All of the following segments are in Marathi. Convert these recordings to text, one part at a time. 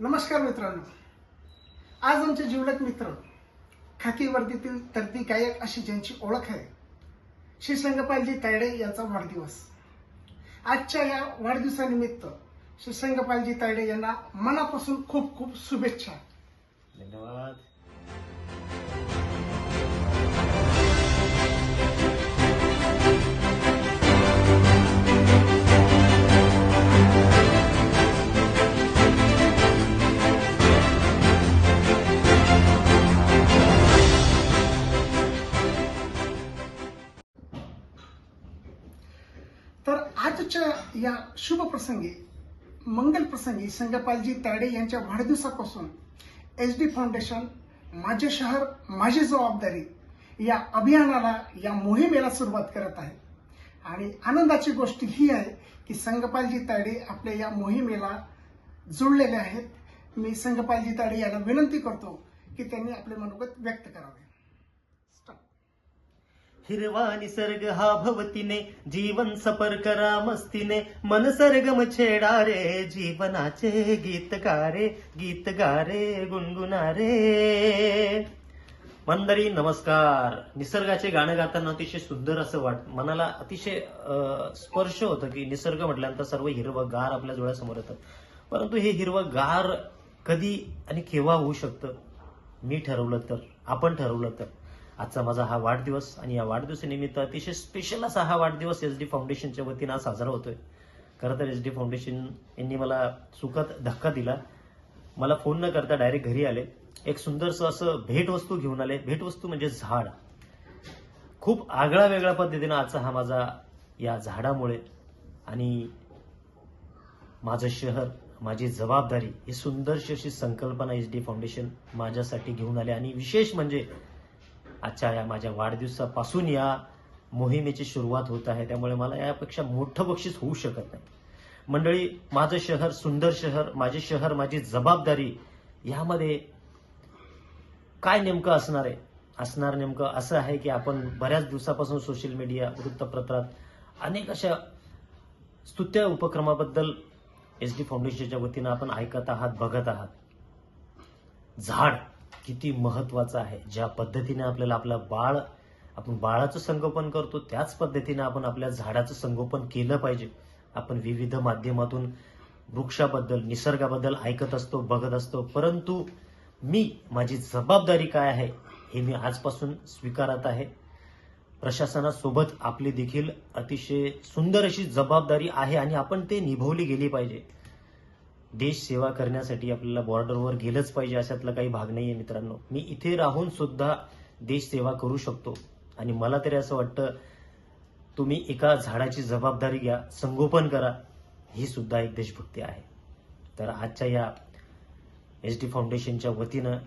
नमस्कार मित्रांनो. आज आमचे जीवलक मित्र खाकी वर्दीतील तरती गायक अशी ज्यांची ओळख आहे श्री संगपालजी तायडे यांचा वाढदिवस. आजच्या या वाढदिवसानिमित्त श्री संगपालजी तायडे यांना मनापासून खूप खूप शुभेच्छा. धन्यवाद. तर आजच्या या शुभ प्रसंगी मंगल प्रसंगी संगपालजी तायडे यांच्या वाढदिवसापासून एच डी फाउंडेशन माझे शहर माझी जबाबदारी या अभियानाला या मोहिमेला सुरुवात करत आहे. आणि आनंदाची गोष्ट ही आहे की संगपालजी ताडे आपल्या या मोहिमेला जुळलेले आहेत. मी संगपालजी तायडे यांना विनंती करतो की त्यांनी आपले मनोगत व्यक्त करावे. हिरवा निसर्ग हा भवतीने जीवन सफर करा मस्तीने. मन सरगम छेडा रे जीवनाचे गीत गारे गीत गारे गुणगुणारे मंदरी नमस्कार. निसर्गाचे गाणं गाताना अतिशय सुंदर असं वाट मनाला अतिशय स्पर्श होतं की निसर्ग म्हटल्यानंतर सर्व हिरवं गार आपल्या डोळ्यासमोर येतं. परंतु हे हिरवं गार कधी आणि केव्हा होऊ शकतं? मी ठरवलं तर आपण ठरवलं तर. आजचा माझा हा वाढदिवस आणि या वाढदिवसानिमित्त अतिशय स्पेशल असा हा वाढदिवस एस डी फाउंडेशनच्या वतीनं आज साजरा होतोय. खरं तर एस डी फाउंडेशन यांनी मला सुखात धक्का दिला. मला फोन न करता डायरेक्ट घरी आले. एक सुंदरसं असं भेटवस्तू घेऊन आले. भेटवस्तू म्हणजे झाड. खूप आगळा वेगळ्या पद्धतीनं आजचा हा माझा या झाडामुळे आणि माझं शहर माझी जबाबदारी ही सुंदरशी अशी संकल्पना एच डी फाउंडेशन माझ्यासाठी घेऊन आले. आणि विशेष म्हणजे आजच्या या माझ्या वाढदिवसापासून या मोहिमेची सुरुवात होत आहे. त्यामुळे मला यापेक्षा मोठं बक्षीस होऊ शकत नाही. मंडळी माझं शहर सुंदर शहर माझे शहर माझी जबाबदारी यामध्ये काय नेमकं असणार आहे? असणार नेमकं असं आहे की आपण बऱ्याच दिवसापासून सोशल मीडिया वृत्तपत्रात अनेक अशा स्तुत्य उपक्रमाबद्दल एस डी फाउंडेशनच्या वतीनं आपण ऐकत आहात बघत आहात. झाड. किती महत्वाचं आहे. ज्या पद्धतीने आपल्याला आपलं बाळ आपण बाळाचं संगोपन करतो त्याच पद्धतीने आपण आपल्या झाडाचं संगोपन केलं पाहिजे. आपण विविध माध्यमातून वृक्षाबद्दल निसर्गाबद्दल ऐकत असतो बघत असतो. परंतु मी माझी जबाबदारी काय आहे हे मी आजपासून स्वीकारत आहे. प्रशासनासोबत आपली देखील अतिशय सुंदर अशी जबाबदारी आहे आणि आपण ते निभवली गेली पाहिजे. देश सेवा करण्यासाठी आपल्याला बॉर्डरवर गेलंच पाहिजे अशातला काही भाग नाहीये मित्रांनो. मी इथे राहून सुद्धा देश सेवा करू शकतो. आणि मला तरी असं वाटतं तुम्ही एका झाडाची जबाबदारी घ्या संगोपन करा ही सुद्धा एक देशभक्ती आहे. तर आजच्या या एच डी फाउंडेशनच्या वतीनं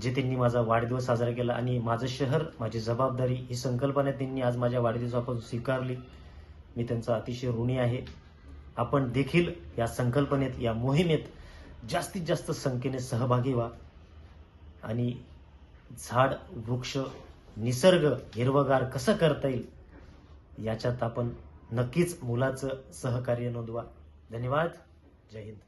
जे त्यांनी माझा वाढदिवस साजरा केला आणि माझं शहर माझी जबाबदारी ही संकल्पना त्यांनी आज माझ्या वाढदिवसापासून स्वीकारली. मी त्यांचा अतिशय ऋणी आहे. आपण देखील या संकल्पनेत या मोहिमेत जास्तीत जास्त संख्येने सहभागी व्हा. आणि झाड वृक्ष निसर्ग हिरवगार कसं करता येईल याच्यात आपण नक्कीच मुलाचं सहकार्य नोंदवा. धन्यवाद. जय हिंद.